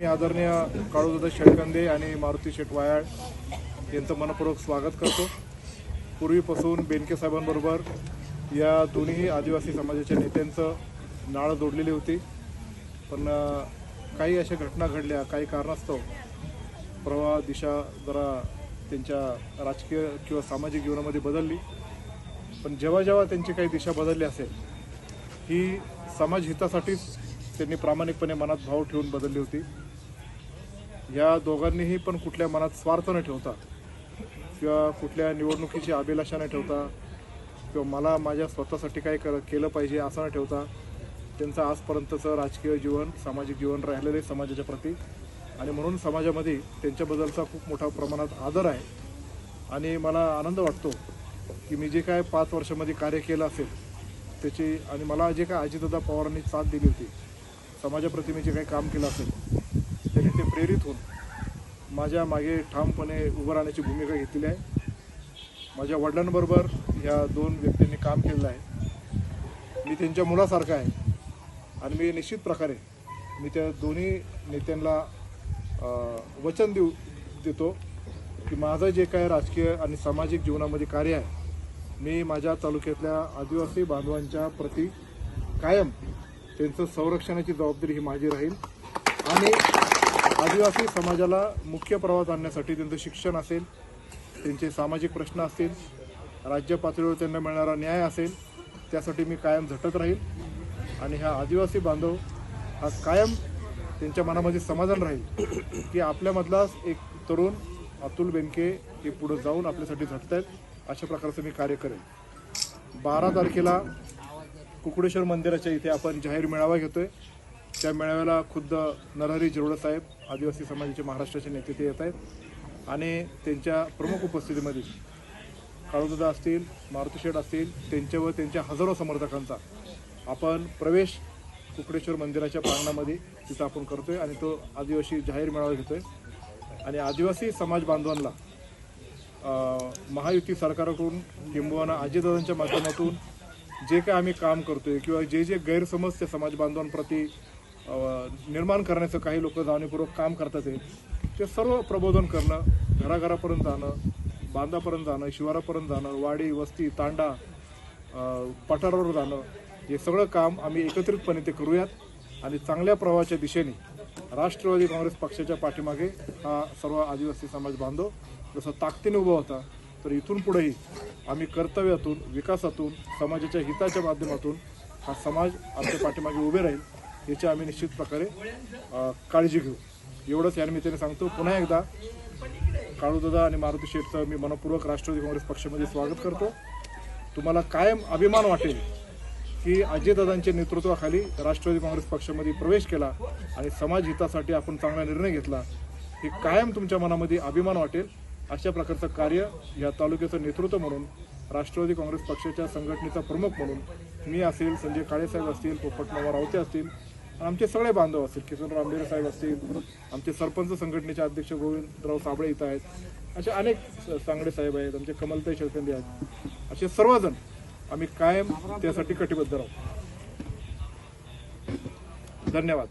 मी आदरणीय काळूदादा शेटकंदे आणि मारुती शेटवायाळ यांचं मनपूर्वक स्वागत करतो. पूर्वीपासून बेनके साहेबांबरोबर या दोन्ही आदिवासी समाजाच्या नेत्यांचं नाळं जोडलेली होती. पण काही अशा घटना घडल्या काही कारणास्तव प्रवाह दिशा जरा त्यांच्या राजकीय किंवा सामाजिक जीवनामध्ये बदलली. पण जेव्हा जेव्हा त्यांची काही दिशा बदलली असेल ही समाज हितासाठीच त्यांनी प्रामाणिकपणे मनात भाव ठेवून बदलली होती. या दोघांनीही पण कुठल्या मनात स्वार्थ न ठेवता किंवा कुठल्या निवडणुकीची अभिलाषा न ठेवता किंवा मला माझ्या स्वतःसाठी काय कर केलं पाहिजे असं न ठेवता त्यांचं आजपर्यंतचं राजकीय जीवन सामाजिक जीवन राहिलेलं आहे समाजाच्या प्रती. आणि म्हणून समाजामध्ये त्यांच्याबद्दलचा खूप मोठ्या प्रमाणात आदर आहे. आणि मला आनंद वाटतो की मी जे काय पाच वर्षामध्ये कार्य केलं असेल त्याची आणि मला जे काय अजितदादा पवारांनी साथ दिली होती समाजाप्रती मी जे काही काम केलं असेल प्रेरित होऊन माझ्या मागे ठामपणे उभं राहण्याची भूमिका घेतलेली आहे. माझ्या वडिलांबरोबर ह्या दोन व्यक्तींनी काम केलेलं आहे. मी त्यांच्या मुलासारखा आहे. आणि मी निश्चित प्रकारे मी त्या दोन्ही नेत्यांना वचन देऊ देतो की माझं जे काय राजकीय आणि सामाजिक जीवनामध्ये कार्य आहे मी माझ्या तालुक्यातल्या आदिवासी बांधवांच्या प्रती कायम त्यांचं संरक्षणाची जबाबदारी ही माझी राहील. आणि आदिवासी समाजाला मुख्य प्रवाहात आणण्यासाठी त्यांचं शिक्षण असेल त्यांचे सामाजिक प्रश्न असतील राज्य पातळीवर त्यांना मिळणारा न्याय असेल त्यासाठी मी कायम झटत राहील. आणि हा आदिवासी बांधव हा कायम त्यांच्या मनामध्ये समाधान राहील की आपल्यामधलाच एक तरुण अतुल बेंके हे पुढं जाऊन आपल्यासाठी झटत आहेत अशा प्रकारचं मी कार्य करेन. बारा तारखेला कुकुडेश्वर मंदिराच्या इथे आपण जाहीर मेळावा घेतोय. त्या मेळाव्याला खुद्द नरहरी जिरोडा साहेब आदिवासी समाजाचे महाराष्ट्राचे नेते ते येत आहेत आणि त्यांच्या प्रमुख उपस्थितीमध्ये काळूदादा असतील मारुतीशेठ असतील त्यांच्या व त्यांच्या हजारो समर्थकांचा आपण प्रवेश कुकडेश्वर मंदिराच्या प्रांगणामध्ये तिथं आपण करतो आहे आणि तो आदिवासी जाहीर मेळावा घेतो आहे आणि आदिवासी समाज बांधवांना महायुती सरकारकडून किंबहुना अजितदादांच्या माध्यमातून जे काय आम्ही काम करतो आहे किंवा जे जे गैरसमज त्या समाज बांधवांप्रती निर्माण करण्याचं काही लोक जाणीवपूर्वक काम करतात आहे, ते सर्व प्रबोधन करणं घराघरापर्यंत जाणं बांधापर्यंत जाणं शिवारापर्यंत जाणं वाडी वस्ती तांडा पठारावर जाणं हे सगळं काम आम्ही एकत्रितपणे ते करूयात आणि चांगल्या प्रवाहाच्या दिशेने राष्ट्रवादी काँग्रेस पक्षाच्या पाठीमागे हा सर्व आदिवासी समाज बांधव जसं ताकदीने उभा होता तर इथून पुढेही आम्ही कर्तव्यातून विकासातून समाजाच्या हिताच्या माध्यमातून हा समाज आमच्या पाठीमागे उभे राहील. याची आम्ही निश्चित प्रकारे काळजी घेऊ. एवढंच या निमित्ताने सांगतो. पुन्हा एकदा काळूदादा आणि मारुती शेठचं मी मनपूर्वक राष्ट्रवादी काँग्रेस पक्षामध्ये स्वागत करतो. तुम्हाला कायम अभिमान वाटेल की अजयदादांच्या नेतृत्वाखाली राष्ट्रवादी काँग्रेस पक्षामध्ये प्रवेश केला आणि समाज हितासाठी आपण चांगला निर्णय घेतला. हे कायम तुमच्या मनामध्ये अभिमान वाटेल. अशा प्रकारचं कार्य या तालुक्याचं नेतृत्व म्हणून राष्ट्रवादी काँग्रेस पक्षाच्या संघटनेचा प्रमुख म्हणून मी असेल संजय काळेसाहेब असतील पोपट नवा रावते असतील आमचे सगळे बांधव असतील. किसन रामदेव साहेब असतील. आमचे सरपंच संघटनेचे अध्यक्ष गोविंदराव साबळे इथं आहेत. असे अनेक सांगडे साहेब आहेत आमचे कमलताई शेळकंदे आहेत. असे सर्वजण आम्ही कायम त्यासाठी कटिबद्ध राहू. धन्यवाद.